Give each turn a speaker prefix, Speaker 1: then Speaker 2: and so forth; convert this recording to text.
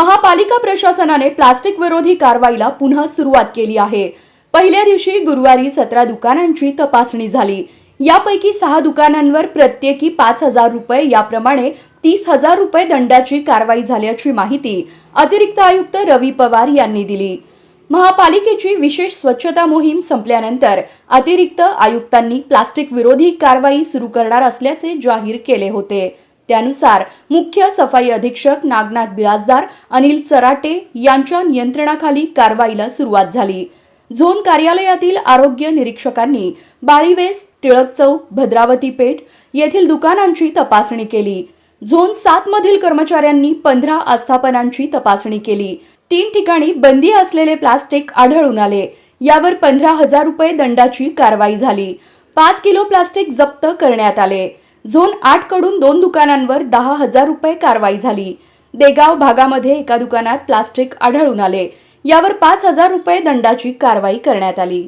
Speaker 1: महापालिका प्रशासनाने प्लास्टिक विरोधी कारवाईला पुन्हा सुरुवात केली आहे. पहिल्या दिवशी गुरुवारी सतरा दुकानांची तपासणी झाली. यापैकी सहा दुकानांवर प्रत्येकी पाच हजार रुपये याप्रमाणे तीस हजार रुपये दंडाची कारवाई झाल्याची माहिती अतिरिक्त आयुक्त रवी पवार यांनी दिली. महापालिकेची विशेष स्वच्छता मोहीम संपल्यानंतर अतिरिक्त आयुक्तांनी प्लास्टिक विरोधी कारवाई सुरू करणार असल्याचे जाहीर केले होते. त्यानुसार मुख्य सफाई अधीक्षक नागनाथ बिराजदार अनिल चराटे यांच्या नियंत्रणाखाली कारवाईला सुरुवात झाली. झोन कार्यालयातील आरोग्य निरीक्षकांनी बाळीवेस टिळक चौक भद्रावती पेठ येथील दुकानांची तपासणी केली. झोन सात मधील कर्मचाऱ्यांनी पंधरा आस्थापनांची तपासणी केली. तीन ठिकाणी बंदी असलेले प्लास्टिक आढळून आले. यावर पंधरा हजार रुपये दंडाची कारवाई झाली. पाच किलो प्लास्टिक जप्त करण्यात आले. झोन आठकडून दोन दुकानांवर दहा हजार रुपये कारवाई झाली. देगाव भागामध्ये एका दुकानात प्लास्टिक आढळून आले. यावर पाच हजार रुपये दंडाची कारवाई करण्यात आली.